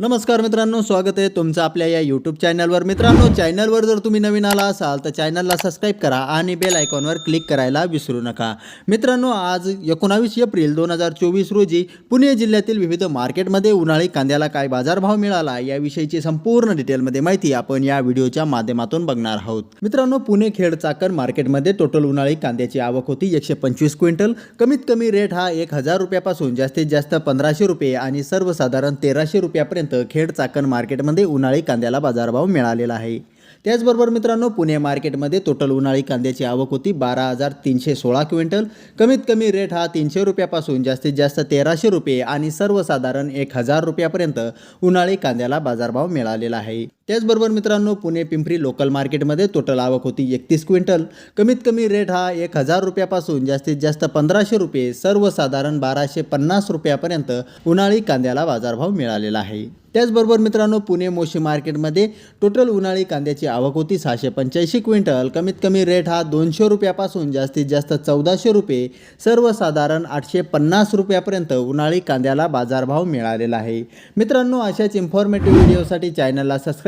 नमस्कार मित्रांनो स्वागत आहे तुमचं आपल्या या यूट्यूब चॅनलवर मित्रांनो चॅनलवर जर तुम्ही नवीन आला असाल तर चॅनलला सबस्क्राईब करा आणि बेल आयकॉनवर क्लिक करायला विसरू नका. मित्रांनो आज एकोणावीस एप्रिल दोन हजार चोवीस रोजी पुणे जिल्ह्यातील विविध मार्केटमध्ये उन्हाळी कांद्याला काय बाजारभाव मिळाला याविषयीची संपूर्ण डिटेलमध्ये माहिती आपण या व्हिडिओच्या माध्यमातून बघणार आहोत. मित्रांनो पुणे खेड चाकण मार्केटमध्ये टोटल उन्हाळी कांद्याची आवक होती एकशे पंचवीस क्विंटल. कमीत कमी रेट हा एक हजार रुपयापासून जास्तीत जास्त पंधराशे रुपये आणि सर्वसाधारण तेराशे रुपयापर्यंत खेड चाकण मार्केटमध्ये उन्हाळी कांद्याला बाजारभाव मिळालेला आहे. त्याचबरोबर मित्रांनो पुणे मार्केटमध्ये टोटल उन्हाळी कांद्याची आवक होती बारा हजार तीनशे सोळा क्विंटल. कमीत कमी रेट हा तीनशे रुपयापासून जास्तीत जास्त तेराशे रुपये आणि सर्वसाधारण एक हजार रुपयापर्यंत उन्हाळी कांद्याला बाजारभाव मिळालेला आहे. त्याचबरोबर मित्रांनो पुणे पिंपरी लोकल मार्केटमध्ये टोटल आवक होती एकतीस क्विंटल. कमीत कमी रेट हा एक हजार रुपयापासून जास्तीत जास्त पंधराशे रुपये सर्वसाधारण बाराशे पन्नास रुपयापर्यंत उन्हाळी कांद्याला बाजारभाव मिळालेला आहे. त्याचबरोबर मित्रांनो पुणे मोशी मार्केटमध्ये टोटल उन्हाळी कांद्याची आवक होती सहाशे पंच्याऐंशी क्विंटल. कमीत कमी रेट हा दोनशे रुपयापासून जास्तीत जास्त चौदाशे रुपये सर्वसाधारण आठशे पन्नास रुपयापर्यंत उन्हाळी कांद्याला बाजारभाव मिळालेला आहे. मित्रांनो अशाच इन्फॉर्मेटिव्ह व्हिडिओसाठी चॅनलला